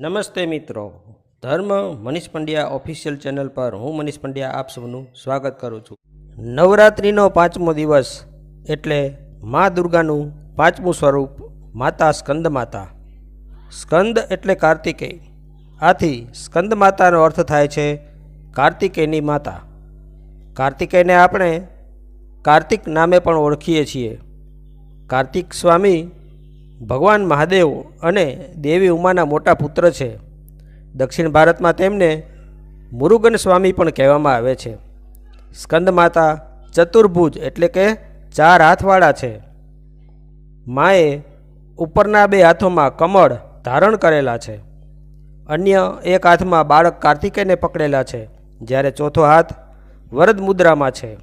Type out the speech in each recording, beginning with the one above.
નમસ્તે મિત્રો. ધર્મ મનીષ પંડ્યા ઓફિશિયલ ચેનલ પર હું મનીષ પંડ્યા આપ સૌનું સ્વાગત કરું છું. નવરાત્રિનો પાંચમો દિવસ એટલે મા દુર્ગાનું પાંચમું સ્વરૂપ માતા સ્કંદ માતા. સ્કંદ એટલે કાર્તિકેય. આથી સ્કંદ માતાનો અર્થ થાય છે કાર્તિકેયની માતા. કાર્તિકેયને આપણે કાર્તિક નામે પણ ઓળખીએ છીએ. કાર્તિક સ્વામી ભગવાન મહાદેવ અને દેવી ઉમાના મોટા પુત્ર છે. દક્ષિણ ભારતમાં તેમને મુરુગન સ્વામી પણ કહેવામાં આવે છે. સ્કંદ માતા ચતુર્ભુજ એટલે કે ચાર હાથવાળા છે. માએ ઉપરના બે હાથોમાં કમળ ધારણ કરેલા છે. અન્ય એક હાથમાં બાળક કાર્તિકેયને પકડેલા છે, જ્યારે ચોથો હાથ વરદ મુદ્રામાં છે.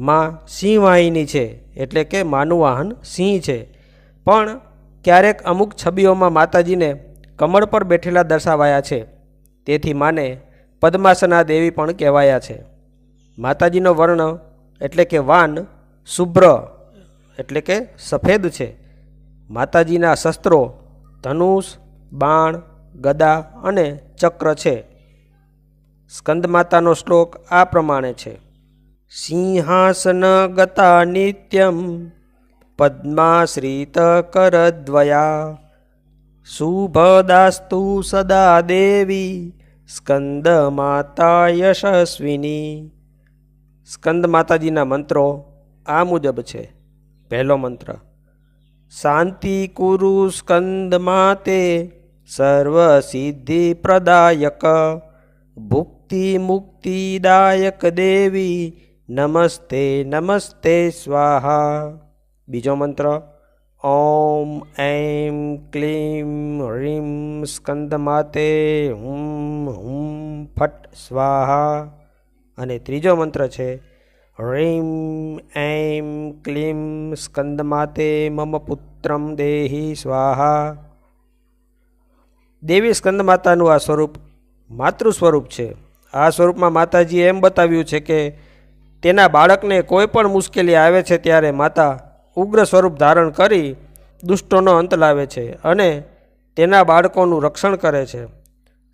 માં સિંહ વાહિની છે, એટલે કે માનું વાહન સિંહ છે. પણ ક્યારેક અમુક છબીઓમાં માતાજીને કમળ પર બેઠેલા દર્શાવાયા છે. તેથી માને પદ્માસના દેવી પણ કહેવાયા છે. માતાજીનો વર્ણ એટલે કે વાન શુભ્ર એટલે કે સફેદ છે. માતાજીના શસ્ત્રો ધનુષ, બાણ, ગદા અને ચક્ર છે. સ્કંદ માતાનો શ્લોક આ પ્રમાણે છે. સિંહાસન ગતા નિત્યમ પદ્માશ્રિત કરદ્વયા શુભદાસ્તુ સદા દેવી સ્કંદ માતા યશસ્વિની સ્કંદ માતાજીના મંત્રો આ મુજબ છે પહેલો મંત્ર શાંતિ કુરુ સ્કંદ માતે સર્વ સિદ્ધિ પ્રદાયક ભુક્તિ મુક્તિદાયક દેવી નમસ્તે નમસ્તે સ્વાહા બીજો મંત્ર, ઓમ, એમ, ક્લીમ હ્રીમ સ્કંદ માતે, હુમ હુમ, ફટ, સ્વાહા. અને ત્રીજો મંત્ર છે હ્રીમ એમ, ક્લીમ, સ્કંદ માતે, મમ પુત્રમ દેહી, સ્વાહા. દેવી સ્કંદ માતાનું આ સ્વરૂપ માતૃ સ્વરૂપ છે. આ સ્વરૂપમાં માતાજીએ એમ બતાવ્યું છે કે તેના બાળકને કોઈ પણ મુશ્કેલી આવે છે ત્યારે માતા ઉગ્ર સ્વરૂપ ધારણ કરી દુષ્ટોનો અંત લાવે છે અને તેના બાળકોનું રક્ષણ કરે છે.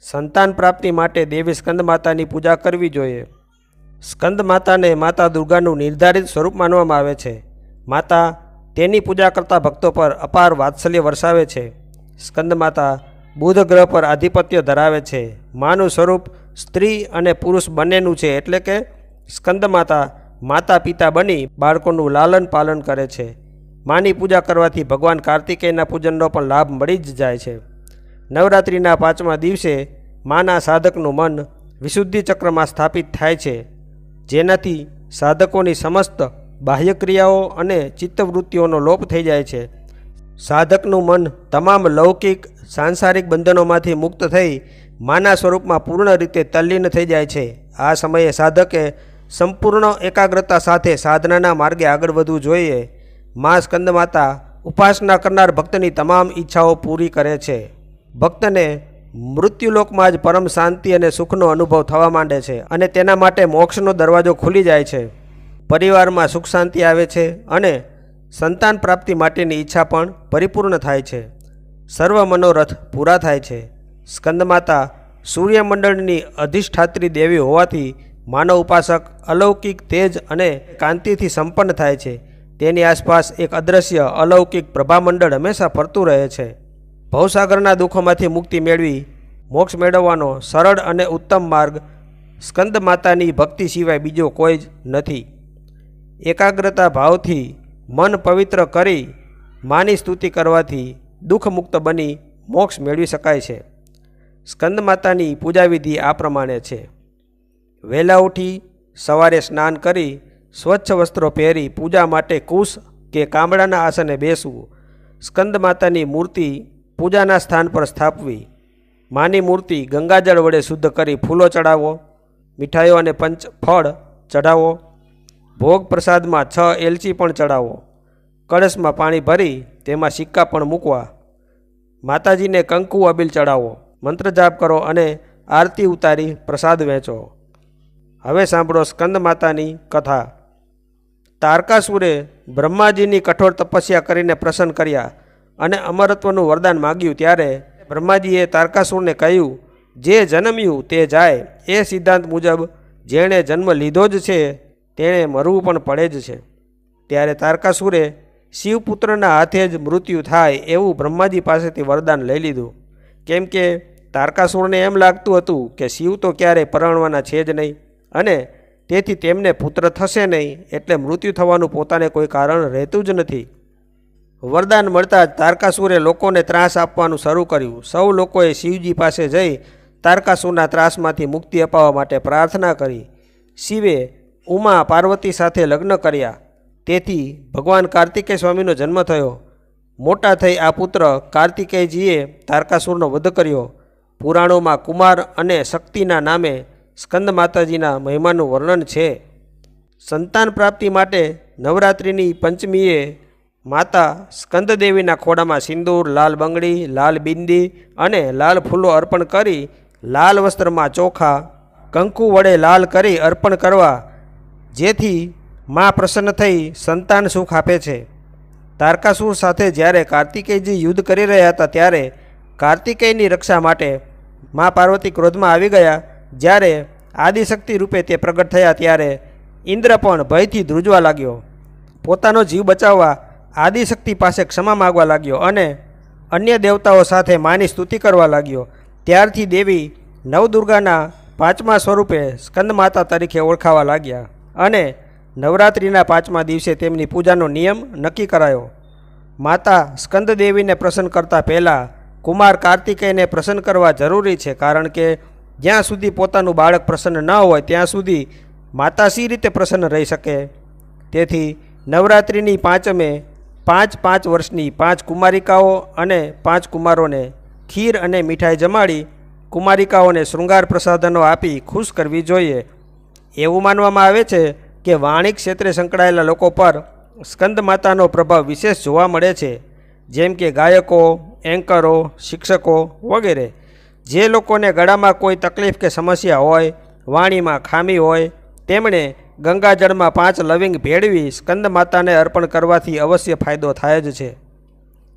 સંતાન પ્રાપ્તિ માટે દેવી સ્કંદ માતાની પૂજા કરવી જોઈએ. સ્કંદ માતાને માતા દુર્ગાનું નિર્ધારિત સ્વરૂપ માનવામાં આવે છે. માતા તેની પૂજા કરતા ભક્તો પર અપાર વાત્સલ્ય વરસાવે છે. સ્કંદ માતા બુધ ગ્રહ પર આધિપત્ય ધરાવે છે. માનું સ્વરૂપ સ્ત્રી અને પુરુષ બંનેનું છે એટલે કે સ્કંદ માતા માતા પિતા બની બાળકોનું લાલન પાલન કરે છે. માની પૂજા કરવાથી ભગવાન કાર્તિકેયના પૂજનનો પણ લાભ મળી જ જાય છે. નવરાત્રિના પાંચમા દિવસે માના સાધકનું મન વિશુદ્ધિ ચક્રમાં સ્થાપિત થાય છે. જેનાથી સાધકોની સમસ્ત બાહ્ય ક્રિયાઓ અને ચિત્તવૃત્તિઓનો લોપ થઈ જાય છે. સાધકનું મન તમામ લૌકિક, સાંસારિક બંધનોમાંથી મુક્ત થઈ માના સ્વરૂપમાં પૂર્ણ રીતે તલ્લીન થઈ જાય છે. આ સમયે સાધકે સંપૂર્ણ એકાગ્રતા સાથે સાધનાના માર્ગે આગળ વધવું જોઈએ. મા સ્કંદ માતા ઉપાસના કરનાર ભક્તની તમામ ઈચ્છાઓ પૂરી કરે છે. ભક્તને મૃત્યુલોકમાં જ પરમ શાંતિ અને સુખનો અનુભવ થવા માંડે છે અને તેના માટે મોક્ષનો દરવાજો ખુલી જાય છે. પરિવારમાં સુખ શાંતિ આવે છે અને સંતાન પ્રાપ્તિ માટેની ઈચ્છા પણ પરિપૂર્ણ થાય છે. સર્વ મનોરથ પૂરા થાય છે. સ્કંદ માતા સૂર્યમંડળની અધિષ્ઠાત્રી દેવી હોવાથી માનવ ઉપાસક, અલૌકિક તેજ અને કાંતિથી સંપન્ન થાય છે. તેની આસપાસ એક અદ્રશ્ય, અલૌકિક પ્રભામંડળ હંમેશા ફરતું રહે છે. ભવસાગરના દુઃખોમાંથી મુક્તિ મેળવી, મોક્ષ મેળવવાનો સરળ અને ઉત્તમ માર્ગ, સ્કંદ માતાની ભક્તિ સિવાય બીજો કોઈ જ નથી. એકાગ્રતા ભાવથી મન પવિત્ર કરી, માની સ્તુતિ કરવાથી દુઃખમુક્ત બની મોક્ષ મેળવી શકાય છે. સ્કંદ માતાની પૂજા વિધિ આ પ્રમાણે છે. વહેલા ઉઠી સવારે સ્નાન કરી સ્વચ્છ વસ્ત્રો પહેરી પૂજા માટે કુશ કે કામડાના આસને બેસવું. સ્કંદ માતાની મૂર્તિ પૂજાના સ્થાન પર સ્થાપવી. માની મૂર્તિ ગંગાજળ વડે શુદ્ધ કરી ફૂલો ચડાવો. મીઠાઈઓ અને પંચ ફળ ચઢાવો. ભોગ પ્રસાદમાં છ એલચી પણ ચડાવો. કળશમાં પાણી ભરી તેમાં સિક્કા પણ મૂકવા. માતાજીને કંકુ અબીલ ચડાવો. મંત્ર જાપ કરો અને આરતી ઉતારી પ્રસાદ વહેંચો હવે સાંભળો સ્કંદ માતાની કથા. તારકાસુરે બ્રહ્માજીની કઠોર તપસ્યા કરીને પ્રસન્ન કર્યા અને અમરત્વનું વરદાન માગ્યું ત્યારે બ્રહ્માજીએ તારકાસુરને કહ્યું, જે જન્મ્યું તે જાય, એ સિદ્ધાંત મુજબ જેણે જન્મ લીધો જ છે, તેણે મરવું પણ પડે જ છે. ત્યારે તારકાસુરે શિવપુત્રના હાથે જ મૃત્યુ થાય એવું બ્રહ્માજી પાસેથી વરદાન લઈ લીધું. કેમ કે તારકાસુરને એમ લાગતું હતું કે શિવ તો ક્યારેય પરણવાના છે જ નહીં. અને તેથી તેમને પુત્ર થશે નહીં એટલે મૃત્યુ થવાનું પોતાને કોઈ કારણ રહેતું જ નથી. વરદાન મળતા જ તારકાસુરે લોકોને ત્રાસ આપવાનું શરૂ કર્યું. સૌ લોકોએ શિવજી પાસે જઈ તારકાસુરના ત્રાસમાંથી મુક્તિ અપાવવા માટે પ્રાર્થના કરી. શિવે ઉમા પાર્વતી સાથે લગ્ન કર્યા. તેથી ભગવાન કાર્તિકેય સ્વામીનો જન્મ થયો. મોટા થઈ આ પુત્ર કાર્તિકેયજીએ તારકાસુરનો વધ કર્યો. પુરાણોમાં કુમાર અને શક્તિના નામે સ્કંદ માતાજીના મહિમાનું વર્ણન છે. સંતાન પ્રાપ્તિ માટે નવરાત્રિની પંચમીએ માતા સ્કંદદેવીના ખોડામાં સિંદૂર, લાલ બંગડી, લાલ બિંદી અને લાલ ફૂલો અર્પણ કરી લાલ વસ્ત્રમાં ચોખા, કંકુ વડે લાલ કરી અર્પણ કરવા, જેથી મા પ્રસન્ન થઈ સંતાન સુખ આપે છે. તારકાસુર સાથે જ્યારે કાર્તિકેયજી યુદ્ધ કરી રહ્યા હતા ત્યારે કાર્તિકેયની રક્ષા માટે મા પાર્વતી ક્રોધમાં આવી ગયા. જ્યારે આદિશક્તિ રૂપે તે પ્રગટ થયા ત્યારે ઇન્દ્ર પણ ભયથી ધ્રુજવા લાગ્યો. પોતાનો જીવ બચાવવા આદિશક્તિ પાસે ક્ષમા માગવા લાગ્યો અને અન્ય દેવતાઓ સાથે માની સ્તુતિ કરવા લાગ્યો. ત્યારથી દેવી નવદુર્ગાના પાંચમા સ્વરૂપે સ્કંદ માતા તરીકે ઓળખાવા લાગ્યા અને નવરાત્રિના પાંચમા દિવસે તેમની પૂજાનો નિયમ નક્કી કરાયો. માતા સ્કંદ દેવીને પ્રસન્ન કરતા પહેલાં કુમાર કાર્તિકેયને પ્રસન્ન કરવા જરૂરી છે કારણ કે જ્યાં સુધી પોતાનું બાળક પ્રસન્ન ન હોય, ત્યાં સુધી માતા સી રીતે પ્રસન્ન રહી શકે? તેથી નવરાત્રિની પાંચમે પાંચ પાંચ વર્ષની પાંચ કુમારિકાઓ અને પાંચ કુમારોને ખીર અને મીઠાઈ જમાડી કુમારિકાઓને શૃંગાર પ્રસાધનો આપી ખુશ કરવી જોઈએ. એવું માનવામાં આવે છે કે વાણિક ક્ષેત્રે સંકળાયેલા લોકો પર સ્કંદ માતાનો પ્રભાવ વિશેષ જોવા મળે છે. જેમ કે ગાયકો, એન્કરો, શિક્ષકો વગેરે. જે લોકોને ગળામાં કોઈ તકલીફ કે સમસ્યા હોય, વાણીમાં ખામી હોય, તેમણે ગંગાજળમાં પાંચ લવિંગ ભેળવી સ્કંદ માતાને અર્પણ કરવાથી અવશ્ય ફાયદો થાય જ છે.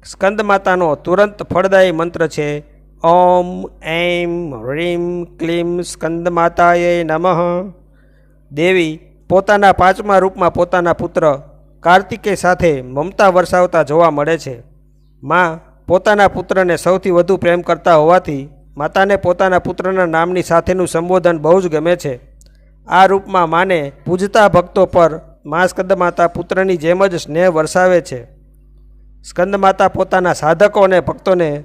સ્કંદ માતાનો તુરંત ફળદાયી મંત્ર છે, ઓમ, એમ હ્રીમ ક્લીમ સ્કંદ માતાએ નમઃ. દેવી પોતાના પાંચમા રૂપમાં પોતાના પુત્ર કાર્તિકેય સાથે મમતા વરસાવતા જોવા મળે છે. માં પોતાના પુત્રને સૌથી વધુ પ્રેમ કરતા હોવાથી માતાને પોતાના પુત્રના નામની સાથેનું સંબોધન બહુ જ ગમે છે. આ રૂપમાં માને પૂજતા ભક્તો પર મા સ્કંદ માતા પુત્રની જેમ જ સ્નેહ વરસાવે છે. સ્કંદ માતા પોતાના સાધકો અને ભક્તોને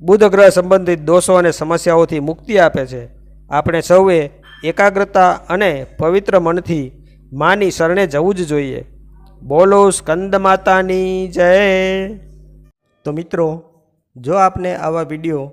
બુધગ્રહ સંબંધિત દોષો અને સમસ્યાઓથી મુક્તિ આપે છે. આપણે સૌએ એકાગ્રતા અને પવિત્ર મનથી માની શરણે જવું જ જોઈએ. બોલો સ્કંદ માતાની જય. તો મિત્રો, જો આપને આવા વીડિયો